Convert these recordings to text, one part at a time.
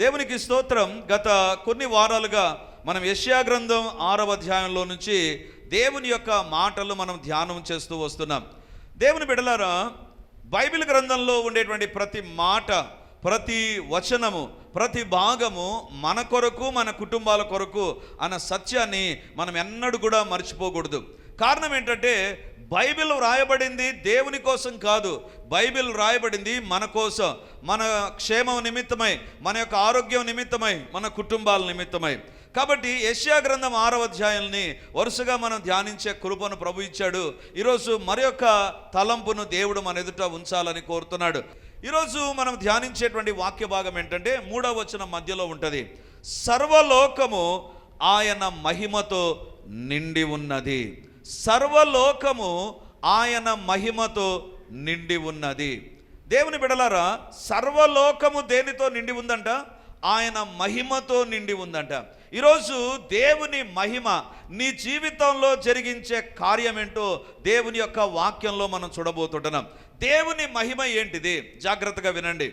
దేవునికి స్తోత్రం. గత కొన్ని వారాలుగా మనం యష్యా గ్రంథం ఆరవ అధ్యాయంలో నుంచి దేవుని యొక్క మాటలు మనం ధ్యానం చేస్తూ వస్తున్నాం. దేవుని బిడలారా బైబిల్ గ్రంథంలో ఉండేటువంటి ప్రతి మాట ప్రతి వచనము ప్రతి భాగము మన కొరకు మన కుటుంబాల కొరకు అన్న సత్యాన్ని మనం ఎన్నడూ కూడా మర్చిపోకూడదు. కారణం ఏంటంటే బైబిల్ వ్రాయబడింది దేవుని కోసం కాదు. బైబిల్ వ్రాయబడింది మన కోసం. మన క్షేమం నిమిత్తమై మన యొక్క ఆరోగ్యం నిమిత్తమై మన కుటుంబాల నిమిత్తమై. కాబట్టి యష్యా గ్రంథం ఆరవ అధ్యాయుల్ని వరుసగా మనం ధ్యానించే కృపను ప్రభు ఇచ్చాడు. ఈరోజు మరి యొక్క తలంపును దేవుడు మన ఎదుట ఉంచాలని కోరుతున్నాడు. ఈరోజు మనం ధ్యానించేటువంటి వాక్య భాగం ఏంటంటే మూడవ వచనం మధ్యలో ఉంటుంది. సర్వలోకము ఆయన మహిమతో నిండి ఉన్నది. సర్వలోకము ఆయన మహిమతో నిండి ఉన్నది. దేవుని బిడలారా సర్వలోకము దేనితో నిండి ఉందంట? ఆయన మహిమతో నిండి ఉందంట. ఈరోజు దేవుని మహిమ నీ జీవితంలో జరిగించే కార్యమేంటో దేవుని యొక్క వాక్యంలో మనం చూడబోతుంటున్నాం. దేవుని మహిమ ఏంటిది? జాగ్రత్తగా వినండి.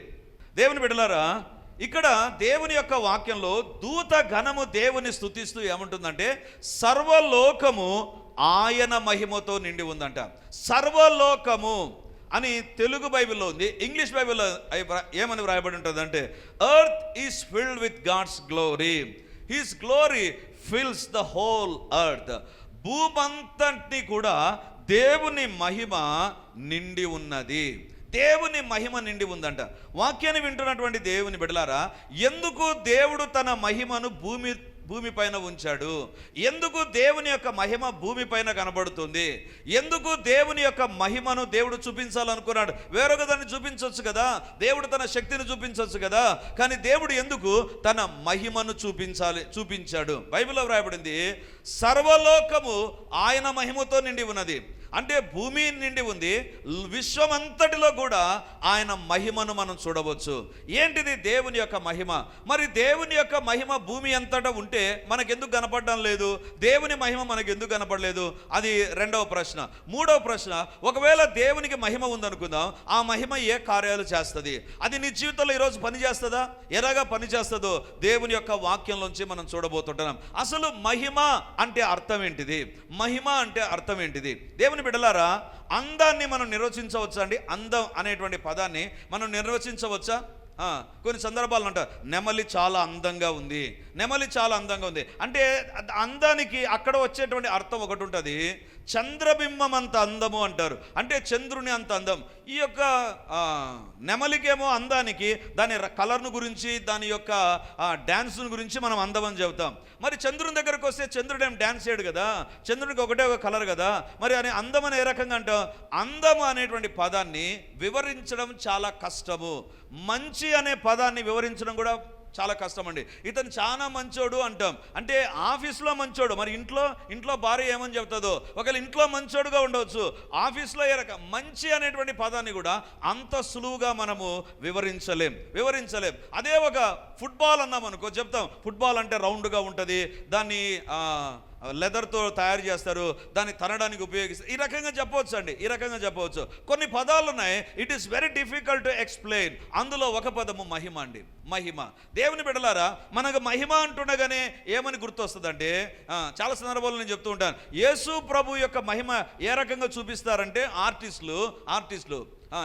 దేవుని బిడలారా ఇక్కడ దేవుని యొక్క వాక్యంలో దూత ఘనము దేవుని స్థుతిస్తూ ఏమంటుందంటే సర్వలోకము ఆయన మహిమతో నిండి ఉందంట. సర్వలోకము అని తెలుగు బైబిల్లో ఉంది. ఇంగ్లీష్ బైబిల్లో అయి ఏమని వ్రాయబడి ఉంటుందంటే earth is filled with God's glory his glory fills the whole earth భూమంతటిని కూడా దేవుని మహిమ నిండి ఉన్నది. దేవుని మహిమ నిండి ఉందంట. వాక్యాన్ని వింటున్నటువంటి దేవుని బిడలారా ఎందుకు దేవుడు తన మహిమను భూమి భూమిపైన ఉంచాడు. ఎందుకు దేవుని యొక్క మహిమ భూమిపైన కనబడుతుంది? ఎందుకు దేవుని యొక్క మహిమను దేవుడు చూపించాలనుకున్నాడు? వేరొక దాన్ని చూపించవచ్చు కదా? దేవుడు తన శక్తిని చూపించవచ్చు కదా? కానీ దేవుడు ఎందుకు తన మహిమను చూపించాలి చూపించాడు? బైబిల్లో వ్రాయబడింది సర్వలోకము ఆయన మహిమతో నిండి ఉన్నది. అంటే భూమి నిండి ఉంది విశ్వమంతటిలో కూడా ఆయన మహిమను మనం చూడవచ్చు. ఏంటిది దేవుని యొక్క మహిమ? మరి దేవుని యొక్క మహిమ భూమి అంతటా ఉంటే మనకెందుకు కనపడడం లేదు? దేవుని మహిమ మనకు ఎందుకు కనపడలేదు? అది రెండవ ప్రశ్న. మూడవ ప్రశ్న ఒకవేళ దేవునికి మహిమ ఉందనుకుందాం ఆ మహిమ ఏ కార్యాలు చేస్తుంది? అది నీ జీవితంలో ఈరోజు పని చేస్తుందా? ఎలాగా పని చేస్తుందో దేవుని యొక్క వాక్యంలోంచి మనం చూడబోతుంటున్నాం. అసలు మహిమ అంటే అర్థం ఏంటిది? మహిమ అంటే అర్థం ఏంటిది? దేవుని బిడ్డలారా అందాన్ని మనం నిర్వచించవచ్చా అండి? అందం అనేటువంటి పదాన్ని మనం నిర్వచించవచ్చా? కొన్ని సందర్భాలు అంటారు నెమలి చాలా అందంగా ఉంది నెమలి చాలా అందంగా ఉంది. అంటే అందానికి అక్కడ వచ్చేటువంటి అర్థం ఒకటి ఉంటుంది చంద్రబింబం అంత అందము అంటారు. అంటే చంద్రుని అంత అందం. ఈ యొక్క నెమలికేమో అందానికి దాని ర- కలర్ను గురించి దాని యొక్క డ్యాన్స్ను గురించి మనం అందం చెబుతాం. మరి చంద్రుని దగ్గరకు వస్తే చంద్రుడు ఏం డ్యాన్స్ చేయడు కదా? చంద్రుడికి ఒకటే ఒక కలర్ కదా? మరి అని అందం అని ఏ రకంగా అంటాం? అందం అనేటువంటి పదాన్ని వివరించడం చాలా కష్టము. మంచి అనే పదాన్ని వివరించడం కూడా చాలా కష్టం అండి ఇతను చాలా మంచోడు అంటాం. అంటే ఆఫీస్లో మంచోడు. మరి ఇంట్లో ఇంట్లో భార్య ఏమని చెప్తుందో? ఒకవేళ ఇంట్లో మంచోడుగా ఉండవచ్చు ఆఫీస్లో ఏ రకం? మంచి అనేటువంటి పదాన్ని కూడా అంత సులువుగా మనము వివరించలేం. వివరించలేం. అదే ఒక ఫుట్బాల్ అన్నాం అనుకో చెప్తాం. ఫుట్బాల్ అంటే రౌండ్గా ఉంటుంది. దాన్ని లెదర్తో తయారు చేస్తారు దాన్ని తనడానికి ఉపయోగిస్తారు. ఈ రకంగా చెప్పవచ్చు అండి ఈ రకంగా చెప్పవచ్చు. కొన్ని పదాలు ఉన్నాయి it is very difficult to explain అందులో ఒక పదము మహిమ అండి మహిమ. దేవుని బిడలారా మనకు మహిమ అంటుండగానే ఏమని గుర్తొస్తుందంటే చాలా సందర్భాలు నేను చెప్తూ ఉంటాను. యేసు ప్రభు యొక్క మహిమ ఏ రకంగా చూపిస్తారంటే ఆర్టిస్టులు ఆర్టిస్టులు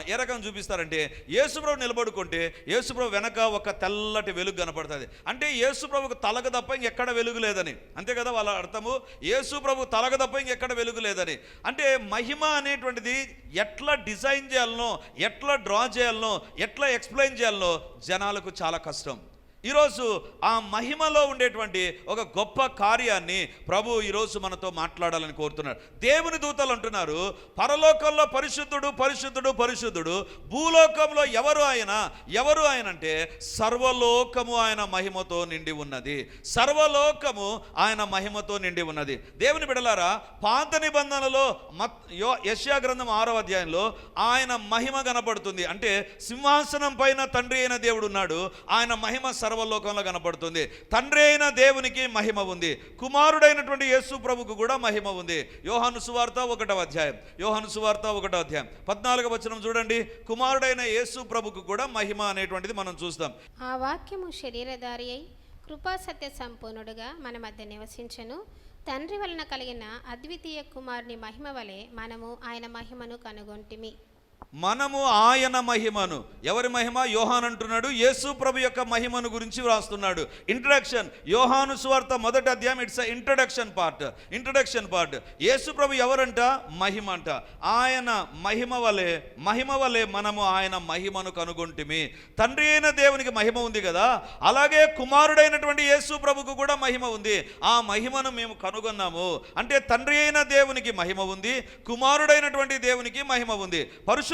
ఏ రకంగా చూపిస్తారంటే యేసుప్రభు నిలబడుకుంటే యేసుప్రభు వెనక ఒక తెల్లటి వెలుగు కనపడుతుంది. అంటే యేసుప్రభుకు తలకు తప్ప ఇంకెక్కడ వెలుగు లేదని. అంతే కదా వాళ్ళ అర్థము? యేసుప్రభు తలకు తప్ప ఇంకెక్కడ వెలుగు లేదని. అంటే మహిమ అనేటువంటిది ఎట్లా డిజైన్ చేయాలనో ఎట్లా డ్రా చేయాలనో ఎట్లా ఎక్స్ప్లెయిన్ చేయాలనో జనాలకు చాలా కష్టం. ఈరోజు ఆ మహిమలో ఉండేటువంటి ఒక గొప్ప కార్యాన్ని ప్రభు ఈరోజు మనతో మాట్లాడాలని కోరుతున్నారు. దేవుని దూతలు అంటున్నారు పరలోకంలో పరిశుద్ధుడు పరిశుద్ధుడు పరిశుద్ధుడు భూలోకంలో ఎవరు ఆయన ఎవరు ఆయన అంటే సర్వలోకము ఆయన మహిమతో నిండి ఉన్నది. సర్వలోకము ఆయన మహిమతో నిండి ఉన్నది. దేవుని బిడలారా పాత నిబంధనలో మత్ యో యశ్యా గ్రంథం ఆరో అధ్యాయంలో ఆయన మహిమ కనపడుతుంది అంటే సింహాసనం పైన తండ్రి అయిన దేవుడు ఉన్నాడు. ఆయన మహిమ సర్వలోకంలో కనపడుతుంది తండ్రి అయిన దేవునికి మహిమ ఉంది. కుమారుడైనటువంటి యేసు ప్రభుకు కూడా మహిమ ఉంది. యోహాను సువార్త ఒకటో అధ్యాయం. యోహాను సువార్త ఒకటో అధ్యాయం. పద్నాలుగు వచనం చూడండి. కుమారుడైన యేసు ప్రభుకు కూడా మహిమ అనేటువంటిది మనం చూస్తాం. ఆ వాక్యము శరీరధారి అయి కృపా సత్య సంపూర్ణుడుగా మన మధ్య నివసించను. తండ్రి వలన కలిగిన అద్వితీయ కుమారుని మహిమ వలె మనము ఆయన మహిమను కనుగొంటిమి. మనము ఆయన మహిమను. ఎవరి మహిమ? యోహాన్ అంటున్నాడు. యేసు ప్రభు యొక్క మహిమను గురించి వ్రాస్తున్నాడు. ఇంట్రడక్షన్ యోహాను స్వార్థ మొదటి అధ్యాయం. It's introduction part introduction part యేసు ప్రభు ఎవరంట? మహిమ అంట. ఆయన మహిమ వలె మహిమ వలె మనము ఆయన మహిమను కనుగొంటిమి. తండ్రి అయిన దేవునికి మహిమ ఉంది కదా? అలాగే కుమారుడైనటువంటి యేసు ప్రభుకు కూడా మహిమ ఉంది. ఆ మహిమను మేము కనుగొన్నాము. అంటే తండ్రి అయిన దేవునికి మహిమ ఉంది. కుమారుడైనటువంటి దేవునికి మహిమ ఉంది.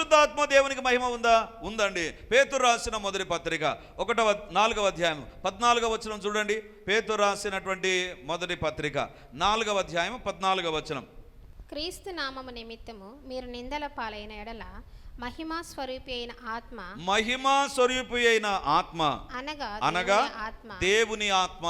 పరిశుద్ధాత్మ దేవునికి మహిమ ఉందా? ఉందండి. పేతురు రాసిన మొదటి పత్రిక ఒకటవ నాలుగవ అధ్యాయం. పద్నాలుగవ వచనం చూడండి. పేతురు రాసినటువంటి మొదటి పత్రిక నాలుగవ అధ్యాయం పద్నాలుగవ వచనం. క్రీస్తు నామము నిమిత్తము మీరు నిందల పాలైన ఎడల మహిమా స్వరూపి అయిన ఆత్మ మహిమా స్వరూపి అయిన ఆత్మ. అనగా అనగా దేవుని ఆత్మ. దేవుని ఆత్మ.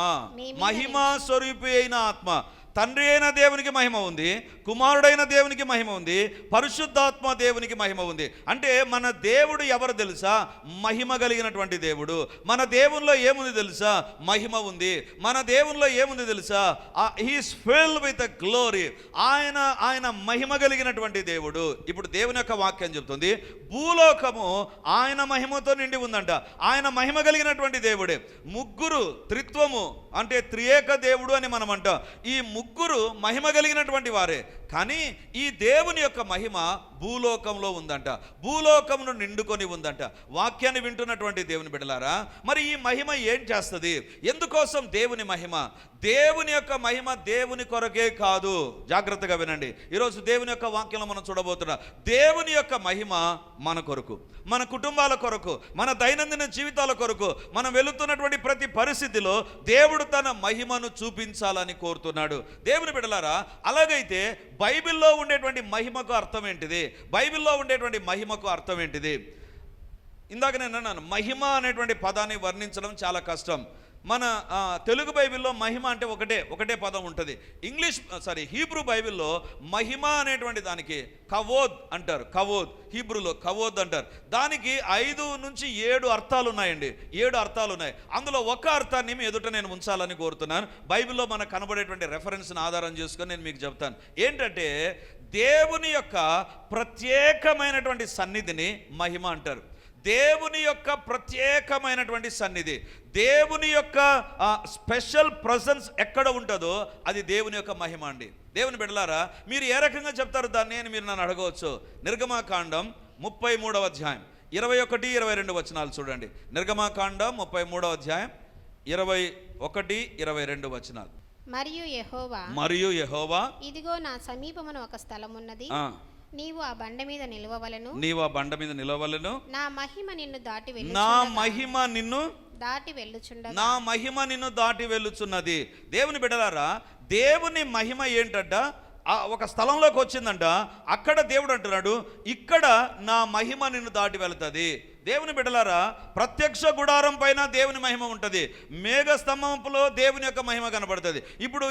మహిమా స్వరూపి అయిన ఆత్మ. తండ్రి అయిన దేవునికి మహిమ ఉంది కుమారుడైన దేవునికి మహిమ ఉంది పరిశుద్ధాత్మ దేవునికి మహిమ ఉంది. అంటే మన దేవుడు ఎవరు తెలుసా? మహిమ కలిగినటువంటి దేవుడు. మన దేవునిలో ఏముంది తెలుసా? మహిమ ఉంది. మన దేవునిలో ఏముంది తెలుసా? హీస్ ఫిల్ విత్ గ్లోరీ ఆయన ఆయన మహిమ కలిగినటువంటి దేవుడు. ఇప్పుడు దేవుని యొక్క వాక్యం చెబుతుంది భూలోకము ఆయన మహిమతో నిండి ఉందంట. ఆయన మహిమ కలిగినటువంటి దేవుడే. ముగ్గురు త్రిత్వము అంటే త్రియేక దేవుడు అని మనం అంటాం ఈ ముగ్గురు ముగ్గురు మహిమ కలిగినటువంటి వారే. కానీ ఈ దేవుని యొక్క మహిమ భూలోకంలో ఉందంట. భూలోకమును నిండుకొని ఉందంట. వాక్యాన్ని వింటున్నటువంటి దేవుని బిడ్డలారా మరి ఈ మహిమ ఏం చేస్తుంది? ఎందుకోసం దేవుని మహిమ? దేవుని యొక్క మహిమ దేవుని కొరకే కాదు. జాగ్రత్తగా వినండి. ఈరోజు దేవుని యొక్క వాక్యంలో మనం చూడబోతున్నా. దేవుని యొక్క మహిమ మన కొరకు మన కుటుంబాల కొరకు మన దైనందిన జీవితాల కొరకు మనం వెళుతున్నటువంటి ప్రతి పరిస్థితిలో దేవుడు తన మహిమను చూపించాలని కోరుతున్నాడు. దేవుని బిడలారా అలాగైతే బైబిల్లో ఉండేటువంటి మహిమకు అర్థం ఏంటిది? బైబిల్లో ఉండేటువంటి మహిమకు అర్థం ఏంటిది? ఇందాక నేను అన్నాను మహిమ అనేటువంటి పదాన్ని వర్ణించడం చాలా కష్టం. మన తెలుగు బైబిల్లో మహిమ అంటే ఒకటే ఒకటే పదం ఉంటుంది. ఇంగ్లీష్ సారీ హీబ్రూ బైబిల్లో మహిమ అనేటువంటి దానికి కవోద్ అంటారు కవోద్ హీబ్రూలో కవోద్ అంటారు. దానికి ఐదు నుంచి ఏడు అర్థాలు ఉన్నాయండి ఏడు అర్థాలు ఉన్నాయి అందులో ఒక అర్థాన్ని మీ ఎదుట నేను ఉంచాలని కోరుతున్నాను. బైబిల్లో మనకు కనబడేటువంటి రెఫరెన్స్ని ఆధారం చేసుకొని నేను మీకు చెప్తాను. ఏంటంటే దేవుని యొక్క ప్రత్యేకమైనటువంటి సన్నిధిని మహిమ అంటారు. దేవుని యొక్క ప్రత్యేకమైనటువంటి సన్నిధి. దేవుని యొక్క స్పెషల్ ప్రజెన్స్ ఎక్కడ ఉంటుందో అది దేవుని యొక్క మహిమ అండి. దేవుని బిడ్డలారా మీరు ఏ రకంగా చెప్తారు దాన్ని అని మీరు నన్ను అడగవచ్చు. నిర్గమాకాండం ముప్పై మూడవ అధ్యాయం. ఇరవై ఒకటి ఇరవై రెండు వచనాలు చూడండి. నిర్గమాకాండం ముప్పై మూడవ అధ్యాయం ఇరవై ఒకటి ఇరవై రెండు వచనాలు. మరియు యెహోవా మరియు యెహోవా ఇదిగో నా సమీపమున ఒక స్థలం ఉన్నది నీవు ఆ బండ మీద నిలవవలను. నీవు ఆ బండ మీద నిలవలను. నా మహిమ నిన్ను దాటి నా వెళ్ళుచుండగా. మహిమ నిన్ను దాటి వెళ్ళుచుండగా. నా మహిమ నిన్ను దాటి వెళ్ళుచున్నది. దేవుని బిడ్డలారా దేవుని మహిమ ఏంటంట? ఒక స్థలంలోకి వచ్చిందంట. అక్కడ దేవుడు అంటున్నాడు ఇక్కడ నా మహిమ నిన్ను దాటి వెళుతుంది. దేవుని బిడ్డలారా ప్రత్యక్ష గుడారం పైన దేవుని మహిమ ఉంటుంది. మేఘ స్తంభంలో దేవుని యొక్క మహిమ కనబడుతుంది. ఇప్పుడు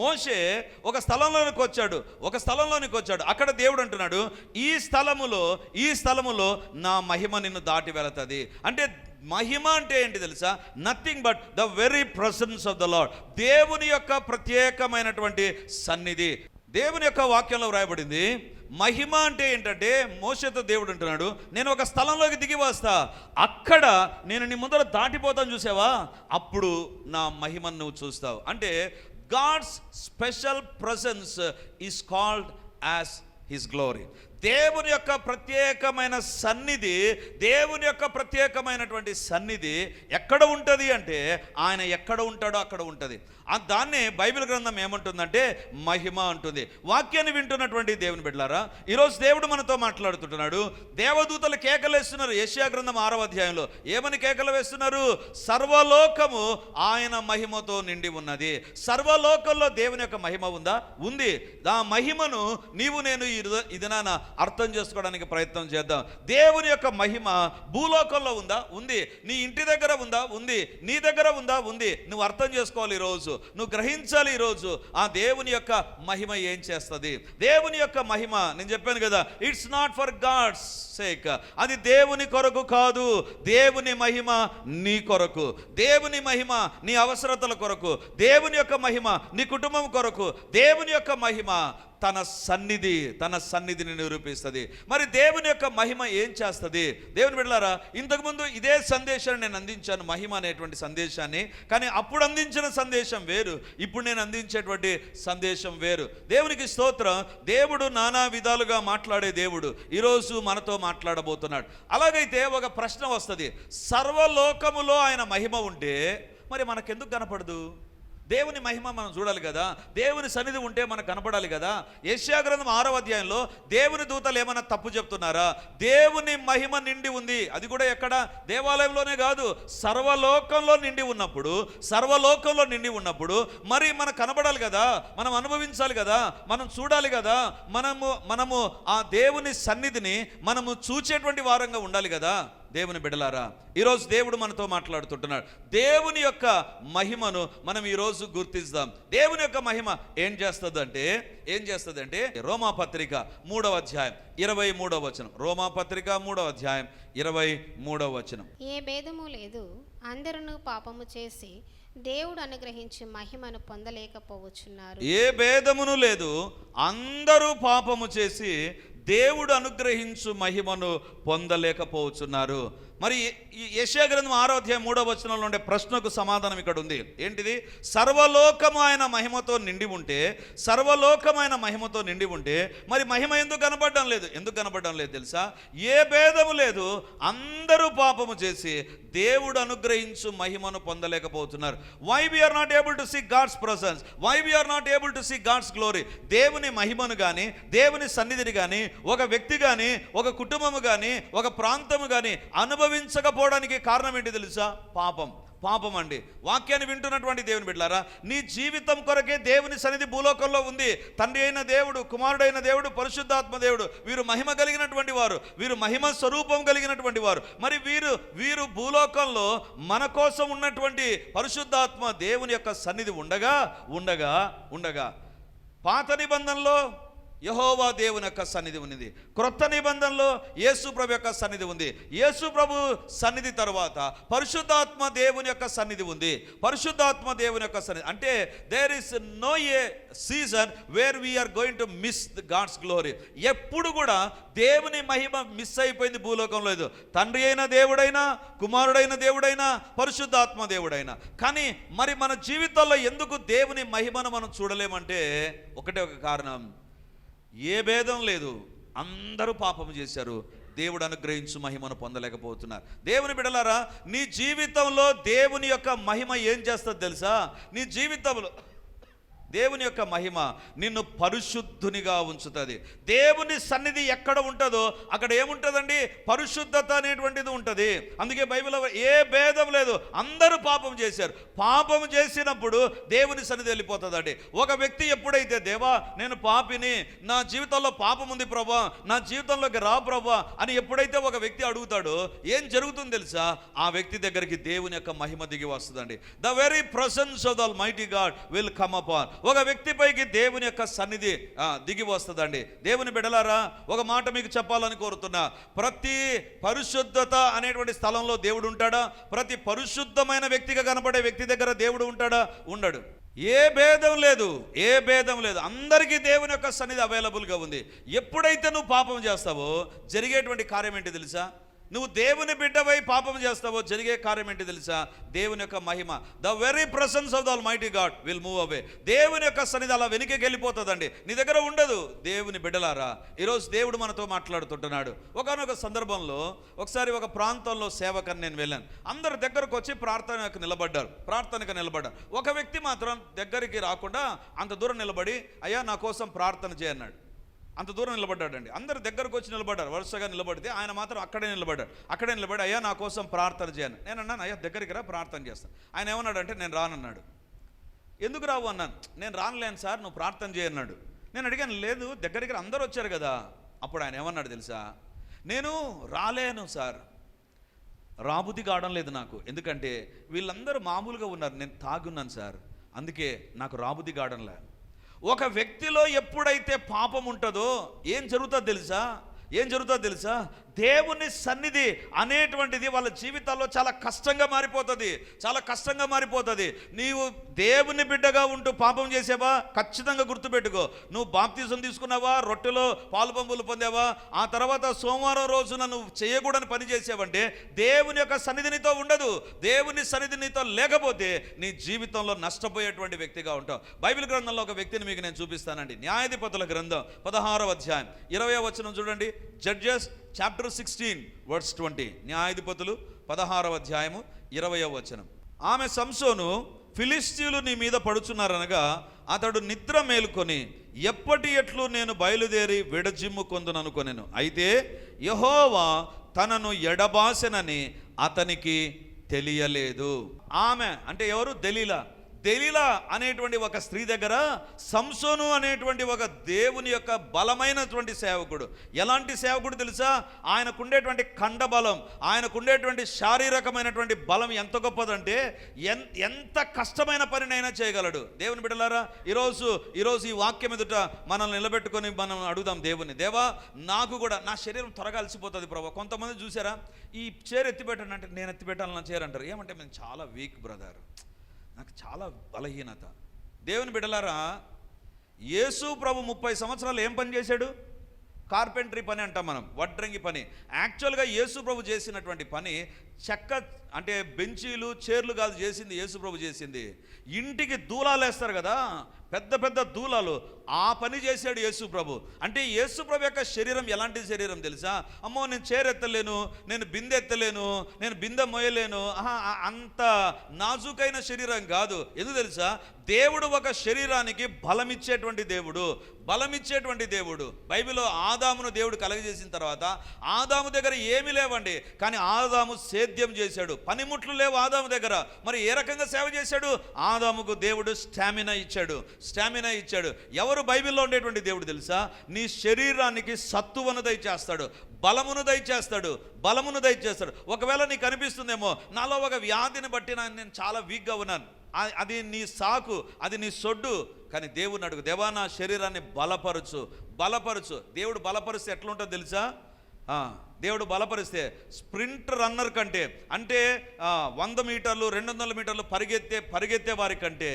మోషే ఒక స్థలంలోనికి వచ్చాడు. ఒక స్థలంలోనికి వచ్చాడు. అక్కడ దేవుడు అంటున్నాడు ఈ స్థలములో ఈ స్థలములో నా మహిమ నిన్ను దాటి వెళుతుంది. అంటే మహిమ అంటే ఏంటి తెలుసా? Nothing but the very presence of the Lord దేవుని యొక్క ప్రత్యేకమైనటువంటి సన్నిధి. దేవుని యొక్క వాక్యంలో వ్రాయబడింది మహిమ అంటే ఏంటంటే మోసతో దేవుడు అంటున్నాడు నేను ఒక స్థలంలోకి దిగి వస్తా. అక్కడ నేను నీ ముందర దాటిపోతాను చూసావా? అప్పుడు నా మహిమను నువ్వు చూస్తావు. అంటే God's special presence is called as his glory దేవుని యొక్క ప్రత్యేకమైన సన్నిధి దేవుని యొక్క ప్రత్యేకమైనటువంటి సన్నిధి ఎక్కడ ఉంటుంది అంటే ఆయన ఎక్కడ ఉంటాడో అక్కడ ఉంటుంది. దాన్నే బైబిల్ గ్రంథం ఏమంటుందంటే మహిమ అంటుంది. వాక్యాన్ని వింటున్నటువంటి దేవుని బిడ్డలారా ఈరోజు దేవుడు మనతో మాట్లాడుతుంటున్నాడు. దేవదూతలు కేకలేస్తున్నారు ఏషియా గ్రంథం ఆరవ అధ్యాయంలో ఏమని కేకలు వేస్తున్నారు? సర్వలోకము ఆయన మహిమతో నిండి ఉన్నది. సర్వలోకంలో దేవుని యొక్క మహిమ ఉందా? ఉంది. ఆ మహిమను నీవు నేను ఈ ఇది నాన్న అర్థం చేసుకోవడానికి ప్రయత్నం చేద్దాం. దేవుని యొక్క మహిమ భూలోకంలో ఉందా? ఉంది. నీ ఇంటి దగ్గర ఉందా? ఉంది. నీ దగ్గర ఉందా? ఉంది. నువ్వు అర్థం చేసుకోవాలి ఈరోజు. నువ్వు గ్రహించాలి ఈరోజు ఆ దేవుని యొక్క మహిమ ఏం చేస్తుంది? దేవుని యొక్క మహిమ నేను చెప్పాను కదా it's not for God's sake అది దేవుని కొరకు కాదు. దేవుని మహిమ నీ కొరకు. దేవుని మహిమ నీ అవసరతల కొరకు. దేవుని యొక్క మహిమ నీ కుటుంబం కొరకు. దేవుని యొక్క మహిమ తన సన్నిధి తన సన్నిధిని నిరూపిస్తుంది. మరి దేవుని యొక్క మహిమ ఏం చేస్తుంది? దేవుని బిడ్డలారా ఇంతకుముందు ఇదే సందేశాన్ని నేను అందించాను మహిమ అనేటువంటి సందేశాన్ని. కానీ అప్పుడు అందించిన సందేశం వేరు ఇప్పుడు నేను అందించేటువంటి సందేశం వేరు. దేవునికి స్తోత్రం దేవుడు నానా విధాలుగా మాట్లాడే దేవుడు ఈరోజు మనతో మాట్లాడబోతున్నాడు. అలాగైతే ఒక ప్రశ్న వస్తుంది సర్వలోకములో ఆయన మహిమ ఉంటే మరి మనకెందుకు కనపడదు? దేవుని మహిమ మనం చూడాలి కదా. దేవుని సన్నిధి ఉంటే మనకు కనపడాలి కదా. యశ్యాగ్రంథం ఆరవ ఆరో అధ్యాయంలో దేవుని దూతలు ఏమైనా తప్పు చెప్తున్నారా? దేవుని మహిమ నిండి ఉంది. అది కూడా ఎక్కడ? దేవాలయంలోనే కాదు. సర్వలోకంలో నిండి ఉన్నప్పుడు సర్వలోకంలో నిండి ఉన్నప్పుడు మరి మనకు కనబడాలి కదా. మనం అనుభవించాలి కదా. మనం చూడాలి కదా. మనము మనము ఆ దేవుని సన్నిధిని మనము చూచేటువంటి వారంగా ఉండాలి కదా. దేవుని బిడలారా ఈరోజు దేవుడు మనతో మాట్లాడుతుంటున్నాడు. దేవుని యొక్క మహిమను మనం ఈరోజు గుర్తిస్తాం. దేవుని యొక్క మహిమ ఏం చేస్తుందంటే ఏం చేస్తుందంటే రోమా పత్రిక మూడవ అధ్యాయం ఇరవై మూడవ వచనం. రోమా పత్రిక మూడవ అధ్యాయం ఇరవై మూడవ వచనం. ఏ భేదము లేదు. అందరూ పాపము చేసి దేవుడు అనుగ్రహించి మహిమను పొందలేకపోవచ్చున్నారు. ఏ భేదమును లేదు. అందరూ పాపము చేసి దేవుడు అనుగ్రహించు మహిమను పొందలేకపోతున్నారు. మరి ఈ యెషయా గ్రంథం ఆరో అధ్యాయం మూడో వచనంలో ఉండే ప్రశ్నకు సమాధానం ఇక్కడ ఉంది. ఏంటిది? సర్వలోకము ఆయన మహిమతో నిండి ఉంటే సర్వలోకమైన మహిమతో నిండి ఉంటే మరి మహిమ ఎందుకు కనపడడం లేదు? ఎందుకు కనపడడం లేదు తెలుసా? ఏ భేదము లేదు. అందరూ పాపము చేసి దేవుడు అనుగ్రహించు మహిమను పొందలేకపోతున్నారు. Why we are not able to see God's presence why we are not able to see God's glory దేవుని మహిమను కానీ దేవుని సన్నిధిని కానీ ఒక వ్యక్తి కానీ ఒక కుటుంబము కానీ ఒక ప్రాంతము కానీ అనుభవించకపోవడానికి కారణం ఏంటి తెలుసా? పాపం. పాపం అండి. వాక్యాన్ని వింటున్నటువంటి దేవుని బిడ్డారా నీ జీవితం కొరకే దేవుని సన్నిధి భూలోకంలో ఉంది. తండ్రి అయిన దేవుడు కుమారుడైన దేవుడు పరిశుద్ధాత్మ దేవుడు వీరు మహిమ కలిగినటువంటి వారు వీరు మహిమ స్వరూపం కలిగినటువంటి వారు. మరి వీరు వీరు భూలోకంలో మన కోసం ఉన్నటువంటి పరిశుద్ధాత్మ దేవుని యొక్క సన్నిధి ఉండగా ఉండగా ఉండగా పాత నిబంధనలో యహోవా దేవుని యొక్క సన్నిధి ఉంది క్రొత్త నిబంధనలో యేసు ప్రభు యొక్క సన్నిధి ఉంది. యేసు ప్రభు సన్నిధి తర్వాత పరిశుద్ధాత్మ దేవుని యొక్క సన్నిధి ఉంది. పరిశుద్ధాత్మ దేవుని యొక్క సన్నిధి. అంటే there is no a season where we are going to miss God's glory ఎప్పుడు కూడా దేవుని మహిమ మిస్ అయిపోయింది భూలోకంలో లేదు. తండ్రి అయిన దేవుడైనా కుమారుడైన దేవుడైనా పరిశుద్ధాత్మ దేవుడైనా. కానీ మరి మన జీవితాల్లో ఎందుకు దేవుని మహిమను మనం చూడలేమంటే ఒకటే ఒక కారణం. ఏ భేదం లేదు. అందరూ పాపం చేశారు. దేవుడు అనుగ్రహించు మహిమను పొందలేకపోతున్నారు. దేవుని బిడలారా నీ జీవితంలో దేవుని యొక్క మహిమ ఏం చేస్తుంది తెలుసా? నీ జీవితంలో దేవుని యొక్క మహిమ నిన్ను పరిశుద్ధునిగా ఉంచుతుంది. దేవుని సన్నిధి ఎక్కడ ఉంటుందో అక్కడ ఏముంటుందండి? పరిశుద్ధత అనేటువంటిది ఉంటుంది. అందుకే బైబిల్ ఏ భేదం లేదు. అందరూ పాపం చేశారు. పాపం చేసినప్పుడు దేవుని సన్నిధి వెళ్ళిపోతుందండి. ఒక వ్యక్తి ఎప్పుడైతే దేవా నేను పాపిని నా జీవితంలో పాపం ఉంది ప్రభా నా జీవితంలోకి రా ప్రభా అని ఎప్పుడైతే ఒక వ్యక్తి అడుగుతాడో ఏం జరుగుతుంది తెలుసా? ఆ వ్యక్తి దగ్గరికి దేవుని యొక్క మహిమ దిగి వస్తుందండి. The very presence of the mighty God will come upon ఒక వ్యక్తిపైకి దేవుని యొక్క సన్నిధి దిగి వస్తుందండి. దేవుని బిడలారా ఒక మాట మీకు చెప్పాలని కోరుతున్నా. ప్రతి పరిశుద్ధత అనేటువంటి స్థలంలో దేవుడు ఉంటాడా? ప్రతి పరిశుద్ధమైన వ్యక్తిగా కనపడే వ్యక్తి దగ్గర దేవుడు ఉంటాడా? ఉండడు. ఏ భేదం లేదు. ఏ భేదం లేదు. అందరికీ దేవుని యొక్క సన్నిధి అవైలబుల్గా ఉంది. ఎప్పుడైతే నువ్వు పాపం చేస్తావో జరిగేటువంటి కార్యం ఏంటి తెలుసా? నువ్వు దేవుని బిడ్డవై పాపం చేస్తావో జరిగే కార్యం ఏంటి తెలుసా? దేవుని యొక్క మహిమ. The very presence of the mighty God will move away దేవుని యొక్క సన్నిధి అలా వెనుకకి వెళ్ళిపోతుందండి. నీ దగ్గర ఉండదు. దేవుని బిడ్డలారా ఈరోజు దేవుడు మనతో మాట్లాడుతుంటున్నాడు. ఒకనొక సందర్భంలో ఒకసారి ఒక ప్రాంతంలో సేవకని నేను వెళ్ళాను. అందరి దగ్గరకు వచ్చి ప్రార్థనకు నిలబడ్డారు. ప్రార్థనకు నిలబడ్డారు. ఒక వ్యక్తి మాత్రం దగ్గరికి రాకుండా అంత దూరం నిలబడి అయ్యా నా కోసం ప్రార్థన చేయన్నాడు అంత దూరం నిలబడ్డాడండి. అందరు దగ్గరకు వచ్చి నిలబడ్డారు. వరుసగా నిలబడితే ఆయన మాత్రం అక్కడే నిలబడ్డాడు. అక్కడే నిలబడి అయ్యా నా కోసం ప్రార్థన చేయను. నేను అన్నాను అయ్యా దగ్గరికి రా ప్రార్థన చేస్తాను ఆయన ఏమన్నాడంటే నేను రానన్నాడు. ఎందుకు రావు? అన్నాను. నేను రానలేను సార్ నువ్వు ప్రార్థన చేయన్నాడు నేను అడిగాను లేదు దగ్గరికి రా, అందరూ వచ్చారు కదా. అప్పుడు ఆయన ఏమన్నాడు తెలుసా? నేను రాలేను సార్. రాబుది కావడం లేదు నాకు. ఎందుకంటే వీళ్ళందరూ మామూలుగా ఉన్నారు. నేను తాగున్నాను సార్. అందుకే నాకు రాబుది కావడం లేదు. ఒక వ్యక్తిలో ఎప్పుడైతే పాపం ఉంటుందో ఏం జరుగుతుందో తెలుసా? ఏం జరుగుతుందో తెలుసా? దేవుని సన్నిధి అనేటువంటిది వాళ్ళ జీవితాల్లో చాలా కష్టంగా మారిపోతుంది. చాలా కష్టంగా మారిపోతుంది. నీవు దేవుని బిడ్డగా ఉంటూ పాపం చేసావా? ఖచ్చితంగా గుర్తుపెట్టుకో. నువ్వు బాప్తీసం తీసుకున్నావా? రొట్టెలో పాలు పంపులు పొందావా? ఆ తర్వాత సోమవారం రోజున నువ్వు చేయకూడని పని చేసావంటే దేవుని యొక్క సన్నిధినితో ఉండదు. దేవుని సన్నిధినితో లేకపోతే నీ జీవితంలో నష్టపోయేటువంటి వ్యక్తిగా ఉంటావు. బైబిల్ గ్రంథంలో ఒక వ్యక్తిని మీకు నేను చూపిస్తానండి. న్యాయాధిపతుల గ్రంథం పదహారవ అధ్యాయం. ఇరవై వచనం చూడండి. Judges chapter sixteen words twenty న్యాయాధిపతులు పదహారవ అధ్యాయము ఇరవయవ వచనం. ఆమె సంసోను ఫిలిస్తీన్లు నీ మీద పడుచున్నారనగా అతడు నిద్ర మేలుకొని ఎప్పటి ఎట్లు నేను బయలుదేరి విడజిమ్ము కొందుననుకొనెను. అయితే యహోవా తనను ఎడబాసెనని అతనికి తెలియలేదు. ఆమె అంటే ఎవరు? దలీలా. దలీలా అనేటువంటి ఒక స్త్రీ దగ్గర సంసోను అనేటువంటి ఒక దేవుని యొక్క బలమైనటువంటి సేవకుడు. ఎలాంటి సేవకుడు తెలుసా? ఆయనకుండేటువంటి కండబలం ఆయనకుండేటువంటి శారీరకమైనటువంటి బలం ఎంత గొప్పదంటే ఎన్ ఎంత కష్టమైన పనినైనా చేయగలడు. దేవుని బిడ్డలారా ఈరోజు ఈరోజు ఈ వాక్యం ఎదుట మనల్ని నిలబెట్టుకొని మనం అడుగుదాం దేవుని. దేవా నాకు కూడా నా శరీరం త్వరగా అలసిపోతుంది ప్రభావ కొంతమంది చూసారా? ఈ చీర ఎత్తిపెట్టండి అంటే నేను ఎత్తిపెట్టాలని చీర అంటారు. ఏమంటే మేము చాలా వీక్ బ్రదర్ నాకు చాలా బలహీనత. దేవుని బిడలారా యేసు ప్రభు ముప్పై సంవత్సరాలు ఏం పని చేశాడు? కార్పెంటరీ పని అంటాం మనం వడ్రంగి పని. యాక్చువల్గా యేసు ప్రభు చేసినటువంటి పని చెక్క అంటే బెంచీలు చైర్లు కాదు చేసింది యేసు ప్రభు చేసింది. ఇంటికి దూలాలు వేస్తారు కదా పెద్ద పెద్ద దూలాలు ఆ పని చేశాడు యేసు ప్రభు. అంటే యేసు ప్రభు యొక్క శరీరం ఎలాంటి శరీరం తెలుసా? అమ్మో నేను చేరెత్తలేను నేను బిందెత్తలేను నేను బిందె మోయలేను. ఆహా, అంత నాజుకైన శరీరం కాదు. ఎందుకు తెలుసా? దేవుడు ఒక శరీరానికి బలమిచ్చేటువంటి దేవుడు బలమిచ్చేటువంటి దేవుడు. బైబిల్లో ఆదామును దేవుడు కలగజేసిన తర్వాత ఆదాము దగ్గర ఏమీ లేవండి కానీ ఆదాము సేద్యం చేశాడు. పనిముట్లు లేవు ఆదాము దగ్గర. మరి ఏ రకంగా సేవ చేశాడు? ఆదాముకు దేవుడు స్టామినా ఇచ్చాడు. స్టామినా ఇచ్చాడు. ఎవరు బైబిల్లో ఉండేటువంటి దేవుడు తెలుసా? నీ శరీరానికి సత్తువను దయచేస్తాడు బలమును దయచేస్తాడు బలమును దయచేస్తాడు. ఒకవేళ నీకు అనిపిస్తుందేమో నాలో ఒక వ్యాధిని బట్టి నేను చాలా వీక్గా ఉన్నాను. అది నీ సాకు అది నీ సొడ్డు. కానీ దేవుని అడుగు దేవా నా శరీరాన్ని బలపరచు బలపరచు. దేవుడు బలపరిస్తే ఎట్లుంటుందో తెలుసా? దేవుడు బలపరిస్తే స్ప్రింట్ రన్నర్ కంటే అంటే వంద మీటర్లు రెండు వందల మీటర్లు పరిగెత్తే పరిగెత్తే వారి కంటే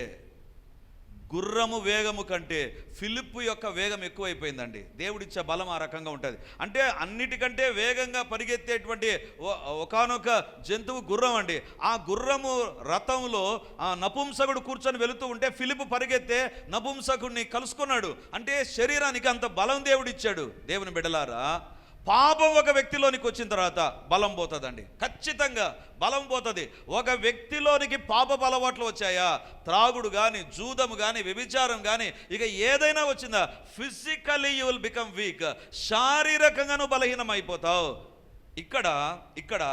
గుర్రము వేగము కంటే ఫిలిప్ యొక్క వేగం ఎక్కువైపోయిందండి. దేవుడిచ్చే బలం ఆ రకంగా ఉంటుంది. అంటే అన్నిటికంటే వేగంగా పరిగెత్తేటువంటి ఒకనొక జంతువు గుర్రం అండి. ఆ గుర్రము రథంలో ఆ నపుంసకుడు కూర్చొని వెళుతూ ఉంటే ఫిలిప్ పరిగెత్తే నపుంసకుడిని కలుసుకున్నాడు. అంటే శరీరానికి అంత బలం దేవుడిచ్చాడు. దేవుని బిడలారా పాపం ఒక వ్యక్తిలోనికి వచ్చిన తర్వాత బలం పోతుందండి. ఖచ్చితంగా బలం పోతుంది. ఒక వ్యక్తిలోనికి పాప అలవాట్లు వచ్చాయా? త్రాగుడు కానీ జూదము కానీ వ్యభిచారం కానీ ఇక ఏదైనా వచ్చిందా? Physically you will become weak శారీరకంగా నువ్వు బలహీనం అయిపోతావు ఇక్కడ ఇక్కడ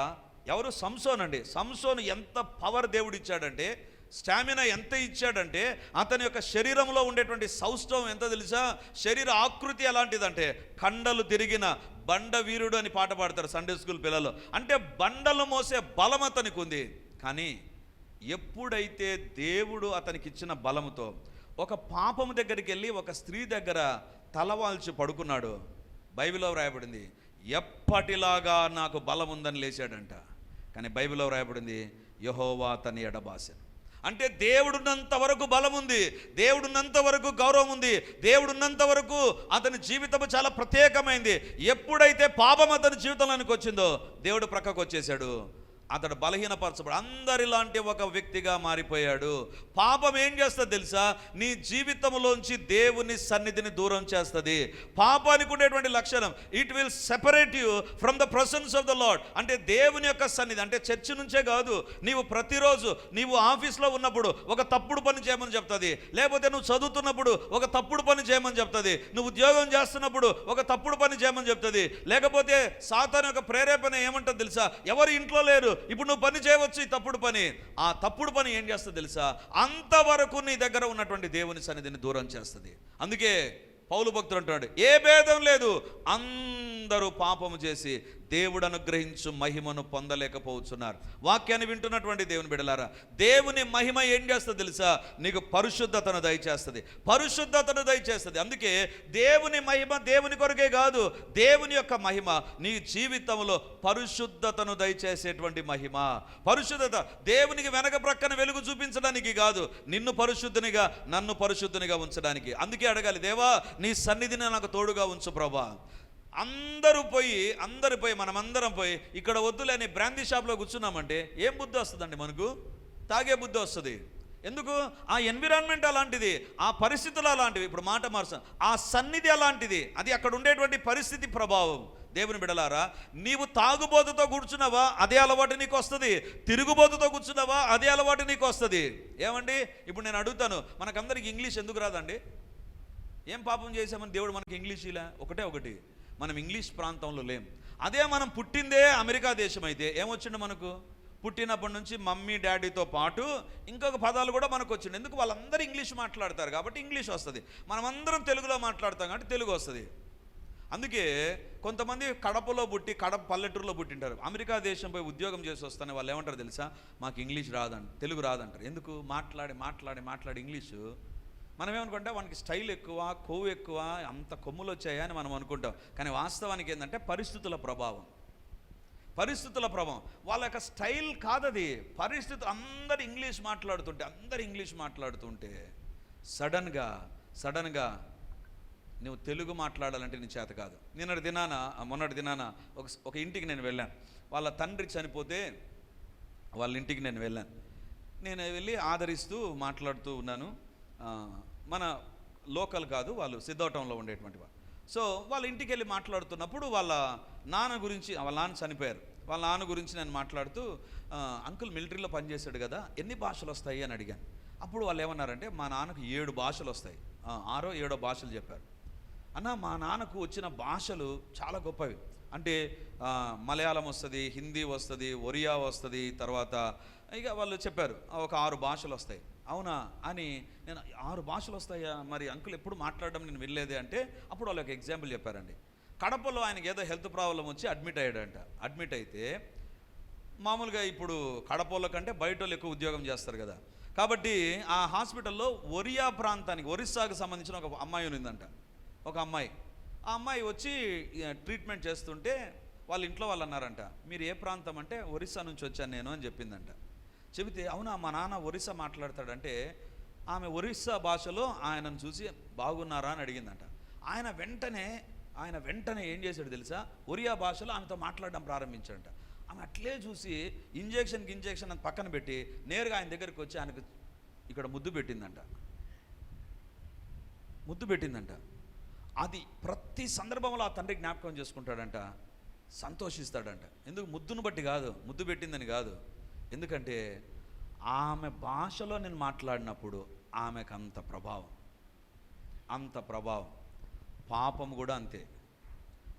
ఎవరు సంసోన్ అండి సంసోన్ ఎంత పవర్ దేవుడిచ్చాడంటే స్టామినా ఎంత ఇచ్చాడంటే అతని యొక్క శరీరంలో ఉండేటువంటి సౌష్టవం ఎంత తెలుసా? శరీర ఆకృతి ఎలాంటిదంటే కండలు తిరిగిన బండ వీరుడు అని పాట పాడతారు సండే స్కూల్ పిల్లలు. అంటే బండలు మోసే బలం అతనికి ఉంది. కానీ ఎప్పుడైతే దేవుడు అతనికి ఇచ్చిన బలముతో ఒక పాపము దగ్గరికి వెళ్ళి ఒక స్త్రీ దగ్గర తలవాల్చి పడుకున్నాడు బైబిల్లో వ్రాయబడింది ఎప్పటిలాగా నాకు బలం ఉందని లేచాడంట. కానీ బైబిల్లో వ్రాయబడింది యహోవా అతని ఎడబాసెను. అంటే దేవుడున్నంత వరకు బలం ఉంది దేవుడున్నంత వరకు గౌరవం ఉంది దేవుడున్నంత వరకు అతని జీవితం చాలా ప్రత్యేకమైంది. ఎప్పుడైతే పాపం అతని జీవితంలోనికి వచ్చిందో దేవుడు ప్రక్కకు వచ్చేసాడు అతడు బలహీనపరచబడు అందరిలాంటి ఒక వ్యక్తిగా మారిపోయాడు. పాపం ఏం చేస్తుంది తెలుసా? నీ జీవితంలోంచి దేవుని సన్నిధిని దూరం చేస్తుంది. పాపానికి ఉండేటువంటి లక్షణం it will separate you from the presence of the Lord అంటే దేవుని యొక్క సన్నిధి అంటే చర్చి నుంచే కాదు నీవు ప్రతిరోజు నీవు ఆఫీస్లో ఉన్నప్పుడు ఒక తప్పుడు పని చేయమని చెప్తుంది. లేకపోతే నువ్వు చదువుతున్నప్పుడు ఒక తప్పుడు పని చేయమని చెప్తుంది. నువ్వు ఉద్యోగం చేస్తున్నప్పుడు ఒక తప్పుడు పని చేయమని చెప్తుంది. లేకపోతే సాతాన్ యొక్క ప్రేరేపణ ఏమంటుంది తెలుసా? ఎవరు ఇంట్లో లేరు ఇప్పుడు నువ్వు పని చేయవచ్చు ఈ తప్పుడు పని. ఆ తప్పుడు పని ఏం చేస్తుంది తెలుసా? అంతవరకు నీ దగ్గర ఉన్నటువంటి దేవుని సన్నిధిని దూరం చేస్తుంది. అందుకే పౌలు భక్తుడు అంటున్నాడు ఏ భేదం లేదు. అందరూ పాపము చేసి దేవుడు అనుగ్రహించు మహిమను పొందలేకపోతున్నారు. వాక్యాన్ని వింటున్నటువంటి దేవుని బిడలారా దేవుని మహిమ ఏం చేస్తుంది తెలుసా? నీకు పరిశుద్ధతను దయచేస్తుంది. పరిశుద్ధతను దయచేస్తుంది. అందుకే దేవుని మహిమ దేవుని కొరకే కాదు దేవుని యొక్క మహిమ నీ జీవితంలో పరిశుద్ధతను దయచేసేటువంటి మహిమ. పరిశుద్ధత దేవునికి వెనక ప్రక్కన వెలుగు చూపించడానికి కాదు నిన్ను పరిశుద్ధునిగా నన్ను పరిశుద్ధునిగా ఉంచడానికి. అందుకే అడగాలి దేవా నీ సన్నిధిని నాకు తోడుగా ఉంచు ప్రభా. అందరూ పోయి అందరు పోయి మనమందరం పోయి ఇక్కడ వద్దులేని బ్రాందీ షాప్లో కూర్చున్నామంటే ఏం బుద్ధి వస్తుందండి మనకు? తాగే బుద్ధి వస్తుంది. ఎందుకు? ఆ ఎన్విరాన్మెంట్ అలాంటిది ఆ పరిస్థితులు అలాంటివి. ఇప్పుడు మాట మార్చ ఆ సన్నిధి అలాంటిది. అది అక్కడ ఉండేటువంటి పరిస్థితి ప్రభావం. దేవుని బిడలారా నీవు తాగుబోతుతో కూర్చున్నావా అదే అలవాటు నీకు వస్తుంది. తిరుగుబోతుతో కూర్చున్నావా అదే అలవాటు నీకు వస్తుంది. ఏమండి? ఇప్పుడు నేను అడుగుతాను మనకందరికి ఇంగ్లీష్ ఎందుకు రాదండి? ఏం పాపం చేశామని దేవుడు మనకి ఇంగ్లీష్ ఇలా? ఒకటే ఒకటి. మనం ఇంగ్లీష్ ప్రాంతంలో లేం. అదే మనం పుట్టిందే అమెరికా దేశం అయితే ఏమొచ్చిండు మనకు? పుట్టినప్పటి నుంచి మమ్మీ డాడీతో పాటు ఇంకొక పదాలు కూడా మనకు వచ్చిండు ఎందుకు? వాళ్ళందరూ ఇంగ్లీష్ మాట్లాడతారు కాబట్టి ఇంగ్లీష్ వస్తుంది. మనమందరం తెలుగులో మాట్లాడతాం కాబట్టి తెలుగు వస్తుంది. అందుకే కొంతమంది కడపలో పుట్టి కడప పల్లెటూరులో పుట్టింటారు. అమెరికా దేశం పోయి ఉద్యోగం చేసి వస్తానే వాళ్ళు ఏమంటారు తెలుసా? మాకు ఇంగ్లీష్ రాదంట తెలుగు రాదంటారు. ఎందుకు? మాట్లాడి మాట్లాడి మాట్లాడి ఇంగ్లీషు మనం ఏమనుకుంటాం వానికి స్టైల్ ఎక్కువ కొవ్వు ఎక్కువ అంత కొమ్ములు వచ్చాయా అని మనం అనుకుంటాం. కానీ వాస్తవానికి ఏంటంటే పరిస్థితుల ప్రభావం. పరిస్థితుల ప్రభావం. వాళ్ళ యొక్క స్టైల్ కాదది. పరిస్థితి అందరు ఇంగ్లీష్ మాట్లాడుతుంటే అందరు ఇంగ్లీష్ మాట్లాడుతుంటే సడన్గా సడన్గా నువ్వు తెలుగు మాట్లాడాలంటే నీ చేత కాదు. నిన్నటి దినాన మొన్నటి దినాన ఒక ఒక ఇంటికి నేను వెళ్ళాను. వాళ్ళ తండ్రి చనిపోతే వాళ్ళ ఇంటికి నేను వెళ్ళాను. నేను వెళ్ళి ఆదరిస్తూ మాట్లాడుతూ ఉన్నాను. మన లోకల్ కాదు వాళ్ళు సిద్ధవటంలో ఉండేటువంటి వాళ్ళు. సో వాళ్ళ ఇంటికి వెళ్ళి మాట్లాడుతున్నప్పుడు వాళ్ళ నాన్న గురించి వాళ్ళ నాన్న చనిపోయారు. వాళ్ళ నాన్న గురించి నేను మాట్లాడుతూ అంకుల్ మిలిటరీలో పనిచేశాడు కదా ఎన్ని భాషలు వస్తాయి? అని అడిగాను. అప్పుడు వాళ్ళు ఏమన్నారంటే మా నాన్నకు ఏడు భాషలు వస్తాయి. ఆరో ఏడో భాషలు చెప్పారు. అన్న మా నాన్నకు వచ్చిన భాషలు చాలా గొప్పవి. అంటే మలయాళం వస్తుంది హిందీ వస్తుంది ఒరియా వస్తుంది తర్వాత ఇక వాళ్ళు చెప్పారు ఒక ఆరు భాషలు వస్తాయి. అవునా అని నేను ఆరు భాషలు వస్తాయా? మరి అంకుల్ ఎప్పుడు మాట్లాడడం నేను వెళ్ళలేదే అంటే అప్పుడు వాళ్ళు ఒక ఎగ్జాంపుల్ చెప్పారండి. కడపలో ఆయనకి ఏదో హెల్త్ ప్రాబ్లం వచ్చి అడ్మిట్ అయ్యాడంట. అడ్మిట్ అయితే మామూలుగా ఇప్పుడు కడపలో కంటే బయట వాళ్ళు ఎక్కువ ఉద్యోగం చేస్తారు కదా. కాబట్టి ఆ హాస్పిటల్లో ఒరియా ప్రాంతానికి ఒరిస్సాకు సంబంధించిన ఒక అమ్మాయి ఉందంట ఒక అమ్మాయి. ఆ అమ్మాయి వచ్చి ట్రీట్మెంట్ చేస్తుంటే వాళ్ళ ఇంట్లో వాళ్ళు అన్నారంట మీరు ఏ ప్రాంతం అంటే ఒరిస్సా నుంచి వచ్చాను నేను అని చెప్పిందంట. చెబితే అవునా మా నాన్న ఒరిస్సా మాట్లాడతాడంటే ఆమె ఒరిస్సా భాషలో ఆయనను చూసి బాగున్నారా అని అడిగిందంట. ఆయన వెంటనే ఆయన వెంటనే ఏం చేశాడు తెలుసా? ఒరియా భాషలో ఆమెతో మాట్లాడడం ప్రారంభించాడంట. ఆమె అట్లే చూసి ఇంజెక్షన్కి ఇంజెక్షన్ అని పక్కన పెట్టి నేరుగా ఆయన దగ్గరికి వచ్చి ఆయనకు ఇక్కడ ముద్దు పెట్టిందంట. ముద్దు పెట్టిందంట. అది ప్రతి సందర్భంలో ఆ తండ్రి జ్ఞాపకం చేసుకుంటాడంట సంతోషిస్తాడంట. ఎందుకు? ముద్దును బట్టి కాదు. ముద్దు పెట్టిందని కాదు. ఎందుకంటే ఆమె భాషలో నేను మాట్లాడినప్పుడు ఆమెకు అంత ప్రభావం. అంత ప్రభావం. పాపము కూడా అంతే.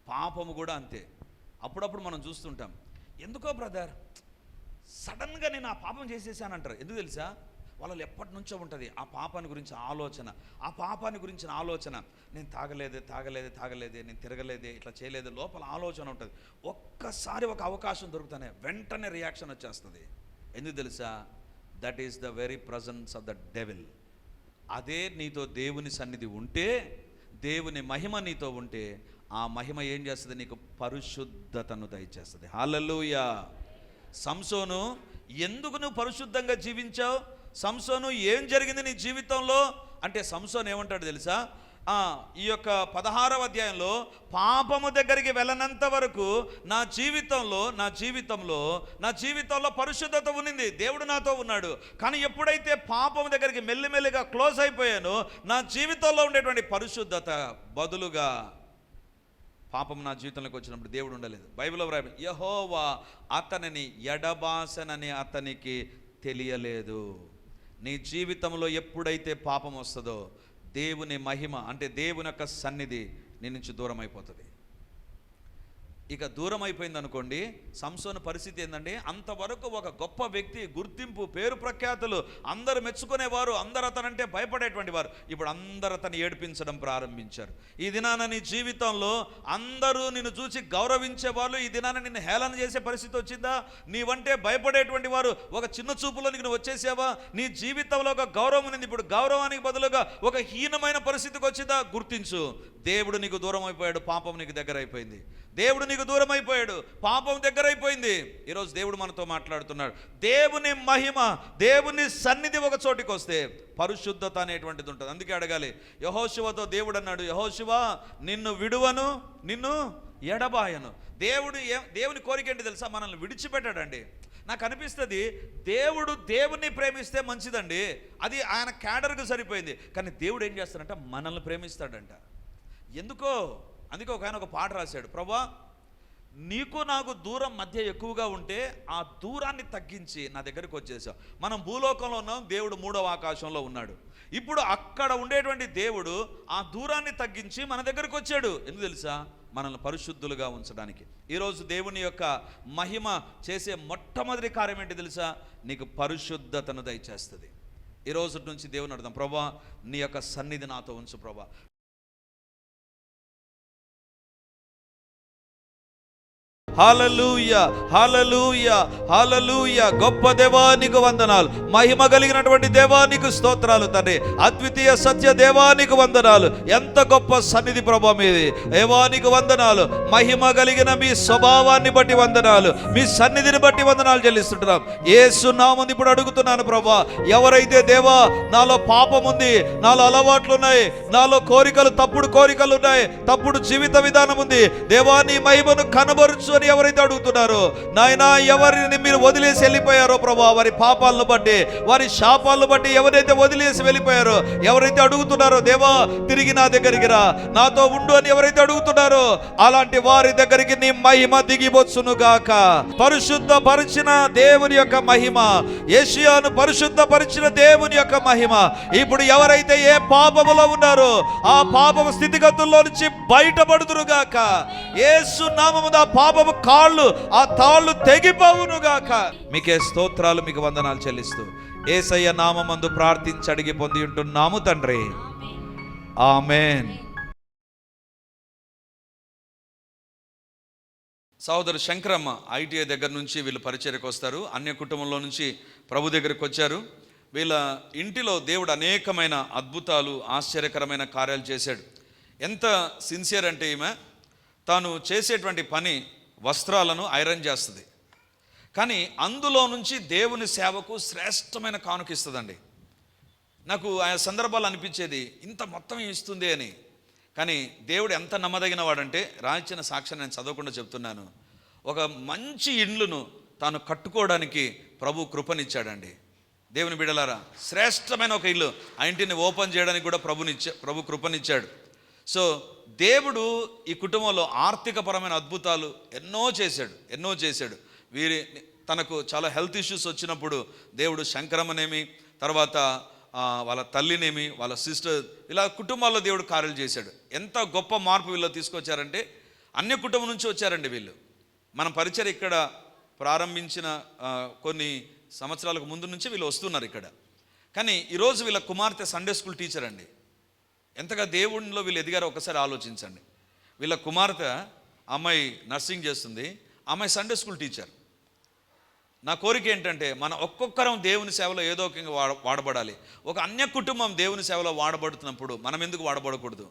పాపము కూడా అంతే. అప్పుడప్పుడు మనం చూస్తుంటాం ఎందుకో బ్రదర్ సడన్గా నేను ఆ పాపం చేసేసానంటారు ఎందుకు తెలుసా? వాళ్ళలో ఎప్పటి నుంచో ఉంటుంది ఆ పాపాన్ని గురించి ఆలోచన. ఆ పాపాన్ని గురించిన ఆలోచన. నేను తాగలేదే తాగలేదే తాగలేదే నేను తిరగలేదే ఇట్లా చేయలేదే లోపల ఆలోచన ఉంటుంది. ఒక్కసారి ఒక అవకాశం దొరుకుతానే వెంటనే రియాక్షన్ వచ్చేస్తుంది. ఎందుకు తెలుసా? That is the very presence of the devil అదే నీతో దేవుని సన్నిధి ఉంటే దేవుని మహిమ నీతో ఉంటే ఆ మహిమ ఏం చేస్తుంది? నీకు పరిశుద్ధతను దయచేస్తుంది. హల్లెలూయా సంసోను ఎందుకు నువ్వు పరిశుద్ధంగా జీవించావు? సంసోను ఏం జరిగింది నీ జీవితంలో? అంటే సంసోన్ ఏమంటాడు తెలుసా? ఈ యొక్క పదహారవ అధ్యాయంలో పాపము దగ్గరికి వెళ్ళనంత వరకు నా జీవితంలో నా జీవితంలో నా జీవితంలో పరిశుద్ధత ఉన్నింది. దేవుడు నాతో ఉన్నాడు. కానీ ఎప్పుడైతే పాపము దగ్గరికి మెల్లిమెల్లిగా క్లోజ్ అయిపోయానో నా జీవితంలో ఉండేటువంటి పరిశుద్ధత బదులుగా పాపం నా జీవితంలోకి వచ్చినప్పుడు దేవుడు ఉండలేదు. బైబిల్లో వ్రాయ యహోవా అతనిని ఎడబాసనని అతనికి తెలియలేదు. నీ జీవితంలో ఎప్పుడైతే పాపం వస్తుందో దేవుని మహిమ అంటే దేవుని యొక్క సన్నిధి నీ నుంచి దూరం అయిపోతుంది ఇక దూరం అయిపోయింది అనుకోండి సంసోన పరిస్థితి ఏంటంటే అంతవరకు ఒక గొప్ప వ్యక్తి గుర్తింపు పేరు ప్రఖ్యాతులు అందరు మెచ్చుకునేవారు అందరు అతనంటే భయపడేటువంటి వారు. ఇప్పుడు అందరు అతను ఏడిపించడం ప్రారంభించారు. ఈ దినాన నీ జీవితంలో అందరూ నిన్ను చూసి గౌరవించే వాళ్ళు ఈ దినాన నిన్ను హేళన చేసే పరిస్థితి వచ్చిందా? నీవంటే భయపడేటువంటి వారు ఒక చిన్న చూపులో నీకు వచ్చేసావా? నీ జీవితంలో ఒక గౌరవం ఉంది ఇప్పుడు గౌరవానికి బదులుగా ఒక హీనమైన పరిస్థితికి వచ్చిందా? గుర్తించు. దేవుడు నీకు దూరం అయిపోయాడు పాపం నీకు దగ్గర అయిపోయింది. దేవుడు నీకు దూరం అయిపోయాడు పాపం దగ్గర అయిపోయింది. ఈరోజు దేవుడు మనతో మాట్లాడుతున్నాడు. దేవుని మహిమ దేవుని సన్నిధి ఒక చోటికి వస్తే పరిశుద్ధత అనేటువంటిది ఉంటుంది. అందుకే అడగాలి యహోశివతో దేవుడు అన్నాడు యహోశివ నిన్ను విడువను నిన్ను ఎడబాయను. దేవుడు ఏ దేవుని కోరిక ఏంటి తెలుసా? మనల్ని విడిచిపెట్టాడండి. నాకు అనిపిస్తుంది దేవుడు దేవుణ్ణి ప్రేమిస్తే మంచిదండి. అది ఆయన క్యాడర్కు సరిపోయింది. కానీ దేవుడు ఏం చేస్తాడంటే? మనల్ని ప్రేమిస్తాడంట. ఎందుకో? అందుకే ఒక ఆయన ఒక పాట రాశాడు. ప్రభా నీకు నాకు దూరం మధ్య ఎక్కువగా ఉంటే ఆ దూరాన్ని తగ్గించి నా దగ్గరికి వచ్చేసావు. మనం భూలోకంలో ఉన్నాం దేవుడు మూడవ ఆకాశంలో ఉన్నాడు. ఇప్పుడు అక్కడ ఉండేటువంటి దేవుడు ఆ దూరాన్ని తగ్గించి మన దగ్గరికి వచ్చాడు. ఎందుకు తెలుసా? మనల్ని పరిశుద్ధులుగా ఉంచడానికి. ఈరోజు దేవుని యొక్క మహిమ చేసే మొట్టమొదటి కార్యం ఏంటి తెలుసా? నీకు పరిశుద్ధతను దయచేస్తుంది. ఈ రోజు నుంచి దేవుని అర్థం ప్రభా నీ యొక్క సన్నిధి నాతో ఉంచు ప్రభా. హాలలూయ హాలలూయ హాలలూయ గొప్ప దేవానికి వందనాలు. మహిమ కలిగినటువంటి దేవానికి స్తోత్రాలు తండ్రి. అద్వితీయ సత్య దేవానికి వందనాలు. ఎంత గొప్ప సన్నిధి ప్రభా మీది. దేవానికి వందనాలు. మహిమ కలిగిన మీ స్వభావాన్ని బట్టి వందనాలు. మీ సన్నిధిని బట్టి వందనాలు చెల్లిస్తుంటున్నాం. ఏ నామంది ఇప్పుడు అడుగుతున్నాను ప్రభా. ఎవరైతే దేవా నాలో పాపం ఉంది నాలో అలవాట్లు ఉన్నాయి నాలో కోరికలు తప్పుడు కోరికలు ఉన్నాయి తప్పుడు జీవిత విధానం ఉంది దేవాని మహిమను కనబరుచు అని ఎవరైతే అడుగుతున్నారో నాయన ఎవరిని మీరు వదిలేసి వెళ్ళిపోయారో ప్రభా వారి పాపాలను బట్టి వారి శాపాలను బట్టి ఎవరైతే వదిలేసి వెళ్ళిపోయారో ఎవరైతే అడుగుతున్నారో దేవా తిరిగి నా దగ్గరికి రా నాతో ఉండు అని ఎవరైతే అడుగుతున్నారో అలాంటి వారి దగ్గరికి నీ మహిమ దిగివచ్చును గాక పరిశుద్ధ పరిచిన దేవుని యొక్క మహిమ ఏషియాను పరిశుద్ధ పరిచిన దేవుని యొక్క మహిమ. ఇప్పుడు ఎవరైతే ఏ పాపములో ఉన్నారో ఆ పాపము స్థితిగతుల్లో నుంచి బయటపడుతురు గాక యేసు నామముద ఆ పాపము కాళ్ళు ఆ తాళ్ళు తెగిపోవును గాక. మీకే స్తోత్రాలు మీకు వందనాలు చెల్లిస్తూ ఏసయ్య నామందు ప్రార్థించి అడిగి పొంది ఉంటున్నాము తండ్రి. ఆమెన్. సోదరు శంకరమ్మ ఐటీఐ దగ్గర నుంచి వీళ్ళు పరిచయకు వస్తారు. అన్య కుటుంబంలో నుంచి ప్రభు దగ్గరికి వచ్చారు. వీళ్ళ ఇంటిలో దేవుడు అనేకమైన అద్భుతాలు ఆశ్చర్యకరమైన కార్యాలు చేశాడు. ఎంత సిన్సియర్ అంటే ఈమె తాను చేసేటువంటి పని వస్త్రాలను ఐరన్ చేస్తుంది. కానీ అందులో నుంచి దేవుని సేవకు శ్రేష్టమైన కానుకిస్తుందండి నాకు ఆ సందర్భాలు అనిపించేది ఇంత మొత్తం ఇస్తుంది అని. కానీ దేవుడు ఎంత నమ్మదగిన వాడంటే రాయించిన సాక్ష్యం నేను చదవకుండా చెప్తున్నాను. ఒక మంచి ఇండ్లును తాను కట్టుకోవడానికి ప్రభు కృపనిచ్చాడండి. దేవుని బిడలారా శ్రేష్టమైన ఒక ఇల్లు ఆ ఇంటిని ఓపెన్ చేయడానికి కూడా ప్రభునిచ్చా ప్రభు కృపనిచ్చాడు. సో దేవుడు ఈ కుటుంబంలో ఆర్థికపరమైన అద్భుతాలు ఎన్నో చేశాడు ఎన్నో చేశాడు. వీరి తనకు చాలా హెల్త్ ఇష్యూస్ వచ్చినప్పుడు దేవుడు శంకరమ్మనేమి తర్వాత వాళ్ళ తల్లినేమి వాళ్ళ సిస్టర్ ఇలా కుటుంబాల్లో దేవుడు కార్యాలు చేశాడు. ఎంత గొప్ప మార్పు వీళ్ళు తీసుకొచ్చారంటే అన్య కుటుంబం నుంచి వచ్చారండి వీళ్ళు. మన పరిచయం ఇక్కడ ప్రారంభించిన కొన్ని సంవత్సరాలకు ముందు నుంచి వీళ్ళు వస్తున్నారు ఇక్కడ. కానీ ఈరోజు వీళ్ళ కుమార్తె సండే స్కూల్ టీచర్ అండి. ఎంతగా దేవుడిలో వీళ్ళు ఎదిగారో ఒకసారి ఆలోచించండి. వీళ్ళ కుమార్తె అమ్మాయి నర్సింగ్ చేస్తుంది. అమ్మాయి సండే స్కూల్ టీచర్ నా కోరిక ఏంటంటే మన ఒక్కొక్కరం దేవుని సేవలో ఏదో ఒక వాడ వాడబడాలి. ఒక అన్య కుటుంబం దేవుని సేవలో వాడబడుతున్నప్పుడు మనం ఎందుకు వాడబడకూడదు?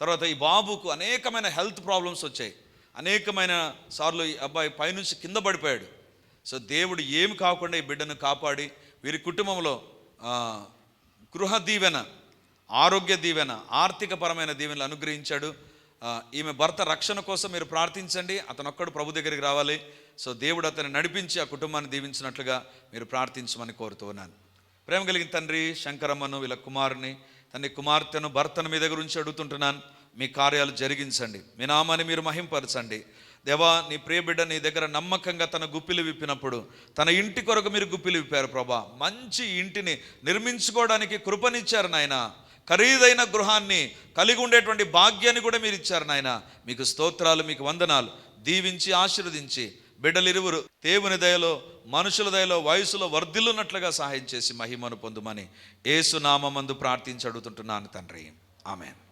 తర్వాత ఈ బాబుకు అనేకమైన హెల్త్ ప్రాబ్లమ్స్ వచ్చాయి. అనేకమైన సార్లు ఈ అబ్బాయి పైనుంచి కింద పడిపోయాడు. సో దేవుడు ఏమి కాకుండా ఈ బిడ్డను కాపాడి వీరి కుటుంబంలో గృహ దీవెన ఆరోగ్య దీవెన ఆర్థికపరమైన దీవెనలు అనుగ్రహించాడు. ఈమె భర్త రక్షణ కోసం మీరు ప్రార్థించండి. అతను ఒక్కడు ప్రభు దగ్గరికి రావాలి. సో దేవుడు అతన్ని నడిపించి ఆ కుటుంబాన్ని దీవించినట్లుగా మీరు ప్రార్థించమని కోరుతూ ఉన్నాను. ప్రేమ కలిగిన తండ్రి శంకరమ్మను వీళ్ళ కుమారుని తండ్రి కుమార్తెను భర్తను మీ దగ్గర ఉంచి అడుగుతుంటున్నాను. మీ కార్యాలు జరిగించండి. మీ నామాన్ని మీరు మహింపరచండి. దేవా నీ ప్రియబిడ్డ నీ దగ్గర నమ్మకంగా తన గుప్పిలు విప్పినప్పుడు తన ఇంటి కొరకు మీరు గుప్పిలు విప్పారు ప్రభా. మంచి ఇంటిని నిర్మించుకోవడానికి కృపనిచ్చారు నాయన. ఖరీదైన గృహాన్ని కలిగి ఉండేటువంటి భాగ్యాన్ని కూడా మీరు ఇచ్చారు నాయన. మీకు స్తోత్రాలు మీకు వందనాలు. దీవించి ఆశీర్వదించి బిడ్డలిరువురు దేవుని దయలో మనుషుల దయలో వయసులో వర్ధిల్లున్నట్లుగా సహాయం చేసి మహిమను పొందుమని ఏసునామందు ప్రార్థించి అడుగుతుంటున్నాను తండ్రి. ఆమెన్.